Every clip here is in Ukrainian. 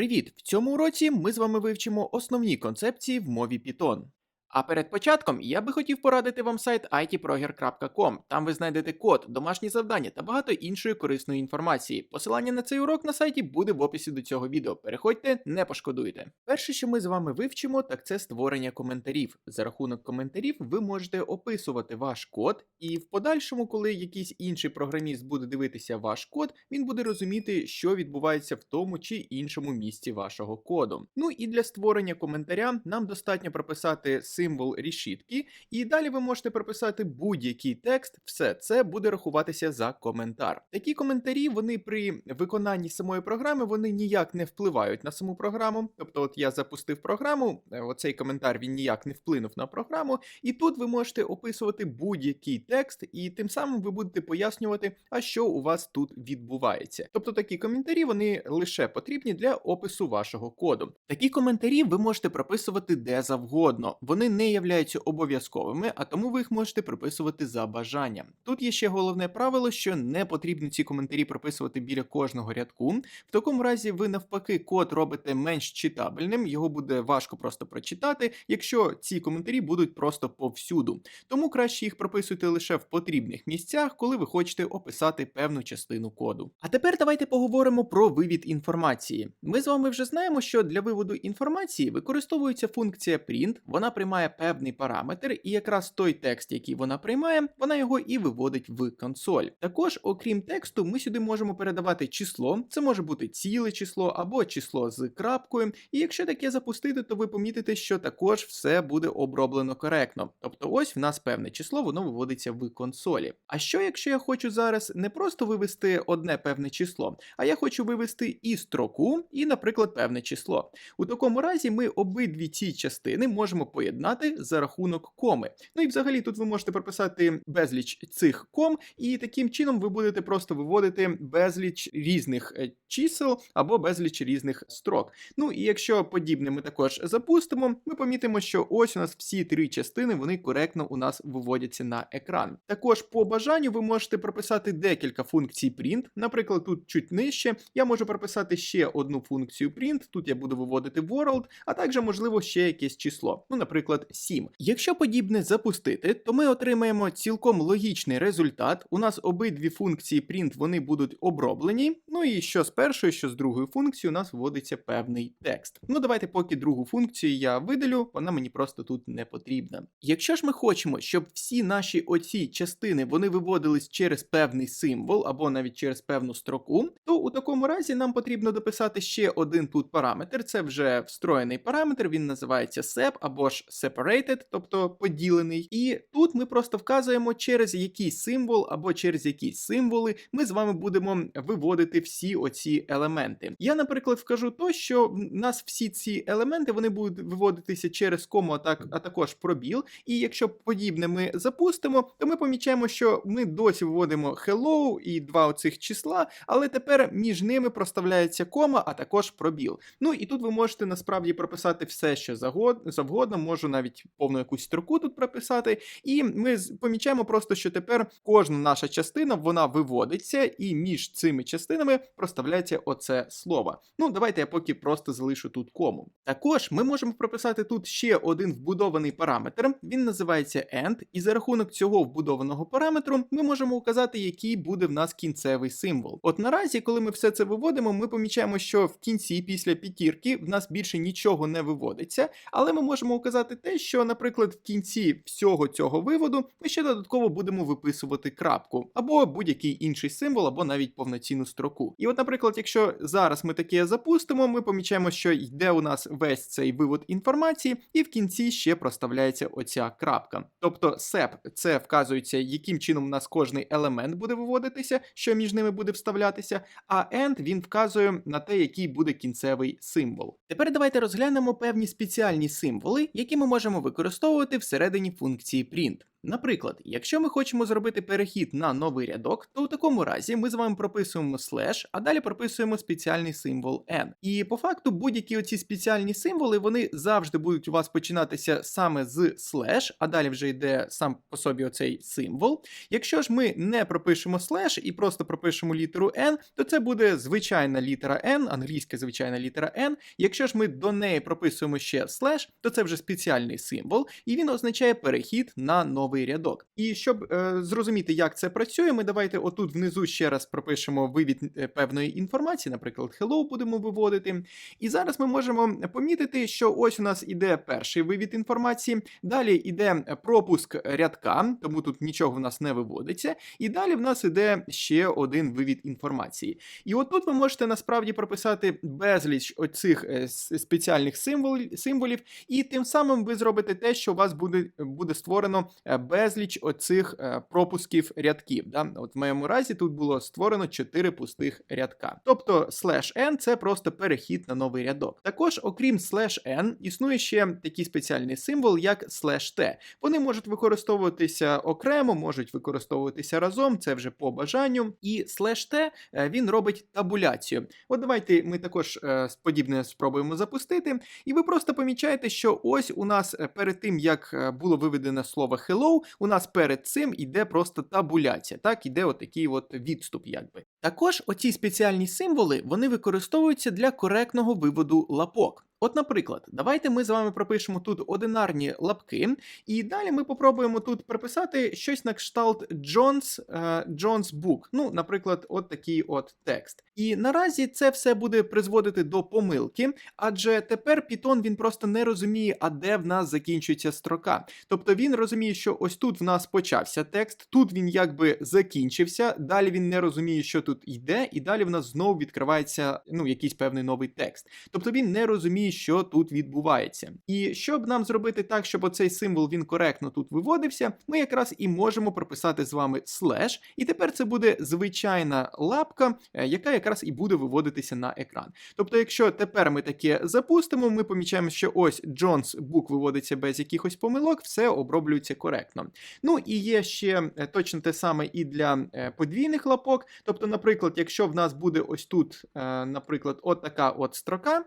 Привіт! В цьому уроці ми з вами вивчимо основні концепції в мові Python. А перед початком я би хотів порадити вам сайт itproger.com. Там ви знайдете код, домашні завдання та багато іншої корисної інформації. Посилання на цей урок на сайті буде в описі до цього відео. Переходьте, не пошкодуйте. Перше, що ми з вами вивчимо, так це створення коментарів. За рахунок коментарів ви можете описувати ваш код, і в подальшому, коли якийсь інший програміст буде дивитися ваш код, він буде розуміти, що відбувається в тому чи іншому місці вашого коду. Ну і для створення коментаря нам достатньо прописати символ рішітки, і далі ви можете прописати будь-який текст, все це буде рахуватися за коментар. Такі коментарі вони при виконанні самої програми вони ніяк не впливають на саму програму. Тобто, от я запустив програму, е, оцей коментар він ніяк не вплинув на програму, і тут ви можете описувати будь-який текст, і тим самим ви будете пояснювати, а що у вас тут відбувається. Тобто такі коментарі вони лише потрібні для опису вашого коду. Такі коментарі ви можете прописувати де завгодно. Вони не являються обов'язковими, а тому ви їх можете прописувати за бажанням. Тут є ще головне правило, що не потрібно ці коментарі прописувати біля кожного рядку. В такому разі ви навпаки код робите менш читабельним, його буде важко просто прочитати, якщо ці коментарі будуть просто повсюду. Тому краще їх прописуйте лише в потрібних місцях, коли ви хочете описати певну частину коду. А тепер давайте поговоримо про вивід інформації. Ми з вами вже знаємо, що для виводу інформації використовується функція print, вона приймає певний параметр, і якраз той текст, який вона приймає, вона його і виводить в консоль. Також, окрім тексту, ми сюди можемо передавати число, це може бути ціле число або число з крапкою. І якщо таке запустити, то ви помітите, що також все буде оброблено коректно. Тобто, ось в нас певне число, воно виводиться в консолі. А що, якщо я хочу зараз не просто вивести одне певне число, а я хочу вивести і строку, і, наприклад, певне число. У такому разі ми обидві ці частини можемо поєднати за рахунок коми. Ну і взагалі тут ви можете прописати безліч цих ком, і таким чином ви будете просто виводити безліч різних е, чисел або безліч різних строк. Ну і якщо подібне ми також запустимо, ми помітимо, що ось у нас всі три частини вони коректно у нас виводяться на екран. Також по бажанню ви можете прописати декілька функцій print. Наприклад, тут чуть нижче я можу прописати ще одну функцію print. Тут я буду виводити world, а також можливо ще якесь число. Ну, наприклад, 7. Якщо подібне запустити, то ми отримаємо цілком логічний результат. У нас обидві функції print вони будуть оброблені. Ну і що з першої, що з другої функції, у нас вводиться певний текст. Ну давайте, поки другу функцію я видалю, вона мені просто тут не потрібна. Якщо ж ми хочемо, щоб всі наші оці частини вони виводились через певний символ або навіть через певну строку, то у такому разі нам потрібно дописати ще один тут параметр. Це вже встроєний параметр, він називається sep або ж separated, тобто поділений. І тут ми просто вказуємо, через який символ або через якісь символи ми з вами будемо виводити всі оці елементи. Я, наприклад, вкажу то, що в нас всі ці елементи вони будуть виводитися через кому, так, а також пробіл. І якщо подібне ми запустимо, то ми помічаємо, що ми досі виводимо hello і два оцих числа, але тепер між ними проставляється кома, а також пробіл. Ну і тут ви можете насправді прописати все, що завгодно, можу навіть повну якусь строку тут прописати. І ми помічаємо просто, що тепер кожна наша частина вона виводиться, і між цими частинами проставляється оце слово. Ну, давайте я поки просто залишу тут кому. Також ми можемо прописати тут ще один вбудований параметр. Він називається end, і за рахунок цього вбудованого параметру ми можемо указати, який буде в нас кінцевий символ. От наразі, коли ми все це виводимо, ми помічаємо, що в кінці після п'ятірки в нас більше нічого не виводиться, але ми можемо указати те, що, наприклад, в кінці всього цього виводу ми ще додатково будемо виписувати крапку, або будь-який інший символ, або навіть повноцінну строку. І от, наприклад, якщо зараз ми таке запустимо, ми помічаємо, що йде у нас весь цей вивод інформації, і в кінці ще проставляється оця крапка. Тобто SEP – це вказується, яким чином у нас кожний елемент буде виводитися, що між ними буде вставлятися, а end він вказує на те, який буде кінцевий символ. Тепер давайте розглянемо певні спеціальні символи, які ми можемо використовувати всередині функції print. Наприклад, якщо ми хочемо зробити перехід на новий рядок, то у такому разі ми з вами прописуємо слеш, а далі прописуємо спеціальний символ n. І по факту будь-які оці спеціальні символи вони завжди будуть у вас починатися саме з слеш, а далі вже йде сам по собі оцей символ. Якщо ж ми не пропишемо слеш і просто пропишемо літеру n, то це буде звичайна літера n, англійська звичайна літера n. Якщо ж ми до неї прописуємо ще слеш, то це вже спеціальний символ, і він означає перехід на новий рядок. І щоб е, зрозуміти, як це працює, ми давайте отут внизу ще раз пропишемо вивід е, певної інформації, наприклад, hello будемо виводити. І зараз ми можемо помітити, що ось у нас іде перший вивід інформації, далі йде пропуск рядка, тому тут нічого в нас не виводиться. І далі в нас іде ще один вивід інформації. І отут ви можете насправді прописати безліч оцих е, спеціальних символів, символів, і тим самим ви зробите те, що у вас буде, буде створено е, безліч оцих е, пропусків рядків. Да? От в моєму разі тут було створено 4 пустих рядка. Тобто slash n це просто перехід на новий рядок. Також, окрім slash n, існує ще такий спеціальний символ, як slash t. Вони можуть використовуватися окремо, можуть використовуватися разом, це вже по бажанню. І slash t е, він робить табуляцію. От давайте ми також е, подібне спробуємо запустити. І ви просто помічаєте, що ось у нас перед тим, як було виведене слово hello, у нас перед цим іде просто табуляція. Так, іде отакий от відступ, якби. Також оці спеціальні символи вони використовуються для коректного виводу лапок. От, наприклад, давайте ми з вами пропишемо тут одинарні лапки, і далі ми попробуємо тут прописати щось на кшталт John's, е, John's. Ну, наприклад, от такий от текст. І наразі це все буде призводити до помилки, адже тепер Python він просто не розуміє, а де в нас закінчується строка. Тобто він розуміє, що ось тут в нас почався текст, тут він якби закінчився, далі він не розуміє, що тут йде, і далі в нас знову відкривається ну, якийсь певний новий текст. Тобто він не розуміє, що тут відбувається. І щоб нам зробити так, щоб оцей символ він коректно тут виводився, ми якраз і можемо прописати з вами слеш, і тепер це буде звичайна лапка, е, яка якраз і буде виводитися на екран. Тобто, якщо тепер ми таке запустимо, ми помічаємо, що ось Jones Book виводиться без якихось помилок, все оброблюється коректно. Ну і є ще е, точно те саме і для е, подвійних лапок. Тобто, наприклад, якщо в нас буде ось тут, наприклад, от така от строка,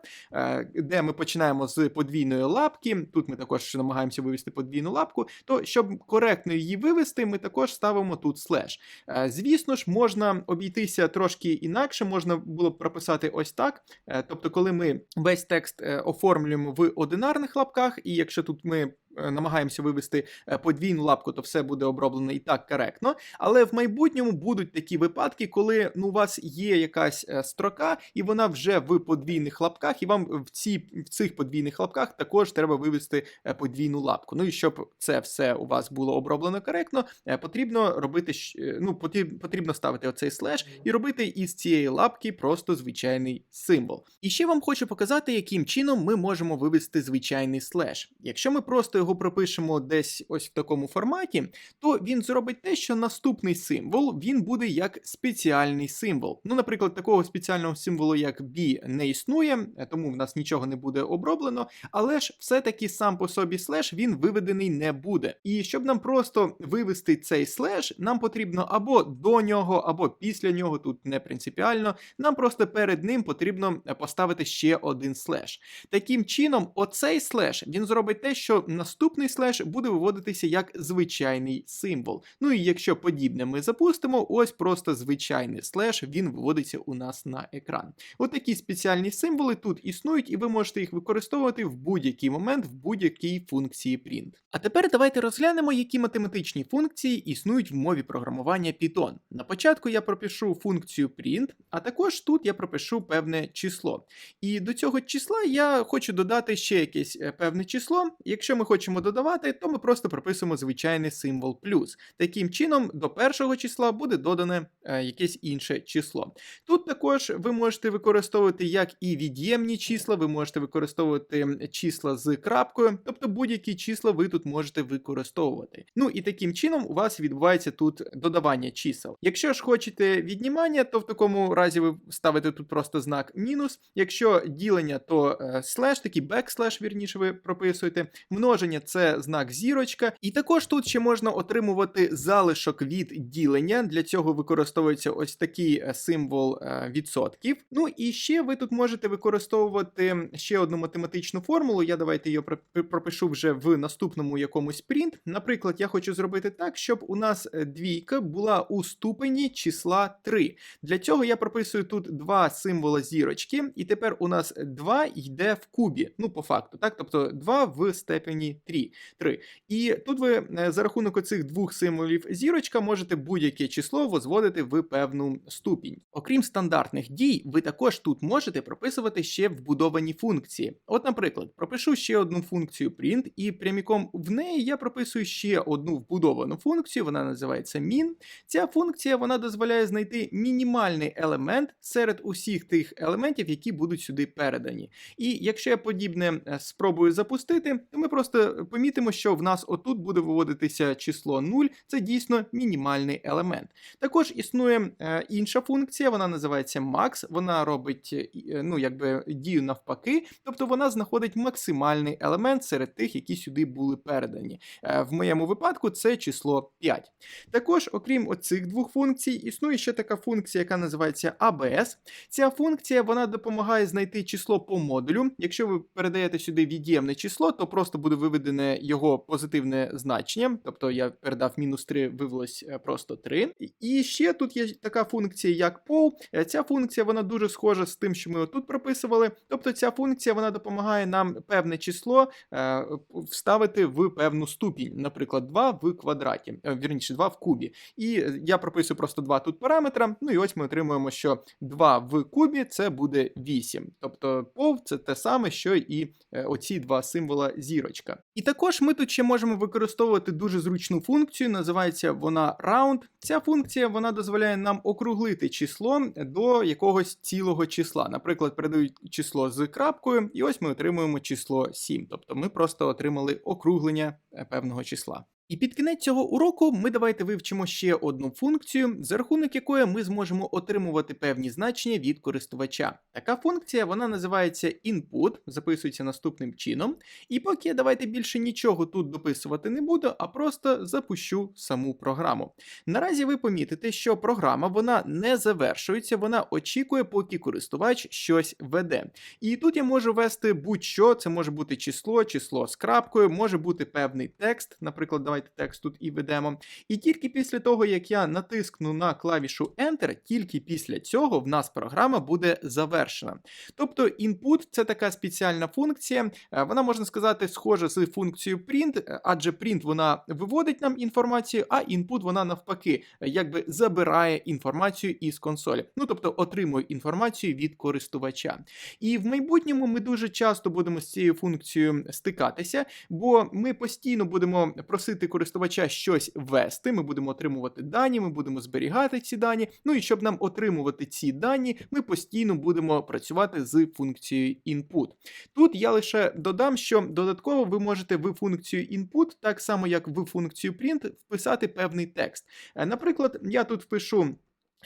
де ми починаємо з подвійної лапки, тут ми також намагаємося вивести подвійну лапку, то щоб коректно її вивести, ми також ставимо тут слеш. Е, Звісно ж, можна обійтися трошки інакше, можна було б прописати ось так. Е, Тобто, коли ми весь текст е, оформлюємо в одинарних лапках, і якщо тут ми намагаємося вивести е, подвійну лапку, то все буде оброблено і так коректно. Але в майбутньому будуть такі випадки, коли ну, у вас є якась е, строка, і вона вже в подвійних лапках, і вам в, ці, в цих подвійних лапках також треба вивести е, подвійну лапку. Ну і щоб це все у вас було оброблено коректно, е, потрібно робити е, ну, потрібно ставити оцей слеш і робити із цієї лапки просто звичайний символ. І ще вам хочу показати, яким чином ми можемо вивести звичайний слеш. Якщо ми просто його пропишемо десь ось в такому форматі, то він зробить те, що наступний символ він буде як спеціальний символ. Ну, наприклад, такого спеціального символу, як B, не існує, е, тому в нас нічого не буде оброблено, але ж все-таки сам по собі слеш він виведений не буде. І щоб нам просто вивести цей слеш, нам потрібно або до нього, або після нього, тут не принципіально. Нам просто перед ним потрібно е, поставити ще один слеш. Таким чином, оцей слеш він зробить те, що наступний слеш буде виводитися як звичайний символ. Ну і якщо подібне ми запустимо, ось просто звичайний слеш він виводиться у нас на екран. От спеціальні символи тут існують, і ви можете їх використовувати в будь-який момент в будь-якій функції print. А тепер давайте розглянемо, які математичні функції існують в мові програмування Python. На початку я пропишу функцію print, а також тут я пропишу певне число. І до цього числа я хочу додати ще якесь е, певне число. Якщо ми хочемо додавати, то ми просто прописуємо звичайний символ плюс. Таким чином, до першого числа буде додане е, якесь інше число. Тут також ви можете використовувати як і від'ємні числа, ви можете використовувати числа з крапкою, тобто будь-які числа ви тут можете використовувати. Ну і таким чином у вас відбувається тут додавання чисел. Якщо ж хочете віднімання, то в такому разі ви ставите тут просто знак мінус. Якщо ділення, то е, слеш, такий бекслеш, вірніше, ви прописуєте. Множення ділення це знак зірочка. І також тут ще можна отримувати залишок від ділення. Для цього використовується ось такий е, символ е, відсотків. Ну і ще ви тут можете використовувати ще одну математичну формулу. Я давайте її пропишу вже в наступному якомусь принт. Наприклад, я хочу зробити так, щоб у нас е, двійка була у ступені числа 3. Для цього я прописую тут два символа зірочки, і тепер у нас 2 йде в кубі. Ну, по факту, так? Тобто 2 в степені 3. 3. І тут ви е, за рахунок оцих двох символів зірочка можете будь-яке число возводити в певну ступінь. Окрім стандартних дій, ви також тут можете прописувати ще вбудовані функції. От, наприклад, пропишу ще одну функцію print, і пряміком в неї я прописую ще одну вбудовану функцію, вона називається min. Ця функція вона дозволяє знайти мінімальний елемент серед усіх тих елементів, які будуть сюди передані. І якщо я подібне е, спробую запустити, то ми просто помітимо, що в нас отут буде виводитися число 0, це дійсно мінімальний елемент. Також існує е, інша функція, вона називається max, вона робить е, ну, якби дію навпаки, тобто вона знаходить максимальний елемент серед тих, які сюди були передані. Е, В моєму випадку це число 5. Також, окрім оцих двох функцій, існує ще така функція, яка називається ABS. Ця функція вона допомагає знайти число по модулю. Якщо ви передаєте сюди від'ємне число, то просто буде виведене його позитивне значення. Тобто я передав мінус 3, вивелось е, просто 3. І ще тут є така функція, як pol. Е, Ця функція вона дуже схожа з тим, що ми отут прописували. Тобто ця функція вона допомагає нам певне число е, вставити в певну ступінь, наприклад, 2 в квадраті, вірніше, 2 в кубі. І я прописую просто два тут параметра. Ну і ось ми отримуємо, що 2 в кубі це буде 8. Тобто пов це те саме, що і оці два символа зірочка. І також ми тут ще можемо використовувати дуже зручну функцію, називається вона round. Ця функція вона дозволяє нам округлити число до якогось цілого числа. Наприклад, передають число з крапкою, і ось ми отримуємо число 7. Тобто ми просто отримали округлення е, певного числа. І під кінець цього уроку ми давайте вивчимо ще одну функцію, за рахунок якої ми зможемо отримувати певні значення від користувача. Така функція вона називається input, записується наступним чином. І поки я давайте більше нічого тут дописувати не буду, а просто запущу саму програму. Наразі ви помітите, що програма вона не завершується, вона очікує, поки користувач щось веде. І тут я можу ввести будь-що, це може бути число, число з крапкою, може бути певний текст, наприклад, давайте текст тут і ведемо. І тільки після того, як я натискну на клавішу Enter, тільки після цього в нас програма буде завершена. Тобто input це така спеціальна функція, е, вона можна сказати схожа з функцією print, е, адже print вона виводить нам інформацію, а input вона навпаки е, якби забирає інформацію із консолі. Ну тобто отримує інформацію від користувача. І в майбутньому ми дуже часто будемо з цією функцією стикатися, бо ми постійно будемо просити користувача щось ввести. Ми будемо отримувати дані, ми будемо зберігати ці дані. Ну і щоб нам отримувати ці дані, ми постійно будемо працювати з функцією input. Тут я лише додам, що додатково ви можете в функцію input, так само як в функцію print, вписати певний текст. Е, Наприклад, я тут впишу.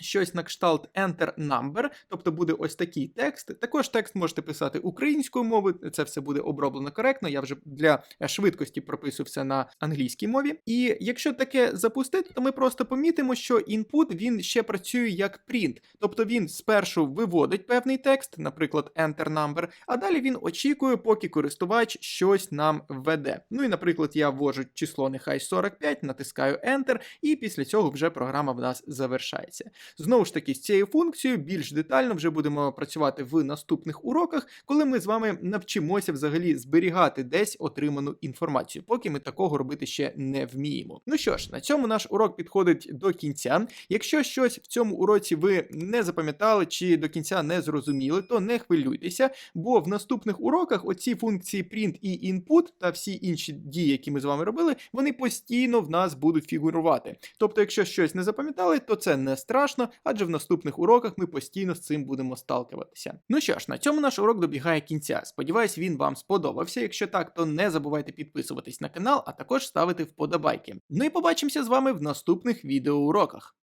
Щось на кшталт Enter Number, тобто буде ось такий текст. Також текст можете писати українською мовою, це все буде оброблено коректно. Я вже для швидкості прописую все на англійській мові. І якщо таке запустити, то ми просто помітимо, що input він ще працює як print. Тобто він спершу виводить певний текст, наприклад, Enter Number, а далі він очікує, поки користувач щось нам введе. Ну і, наприклад, я ввожу число нехай 45, натискаю Enter, і після цього вже програма в нас завершається. Знову ж таки, з цією функцією більш детально вже будемо працювати в наступних уроках, коли ми з вами навчимося взагалі зберігати десь отриману інформацію, поки ми такого робити ще не вміємо. Ну що ж, на цьому наш урок підходить до кінця. Якщо щось в цьому уроці ви не запам'ятали чи до кінця не зрозуміли, то не хвилюйтеся, бо в наступних уроках оці функції print і input та всі інші дії, які ми з вами робили, вони постійно в нас будуть фігурувати. Тобто, якщо щось не запам'ятали, то це не страшно, адже в наступних уроках ми постійно з цим будемо сталкуватися. Ну що ж, на цьому наш урок добігає кінця. Сподіваюсь, він вам сподобався. Якщо так, то не забувайте підписуватись на канал, а також ставити вподобайки. Ну і побачимося з вами в наступних відеоуроках.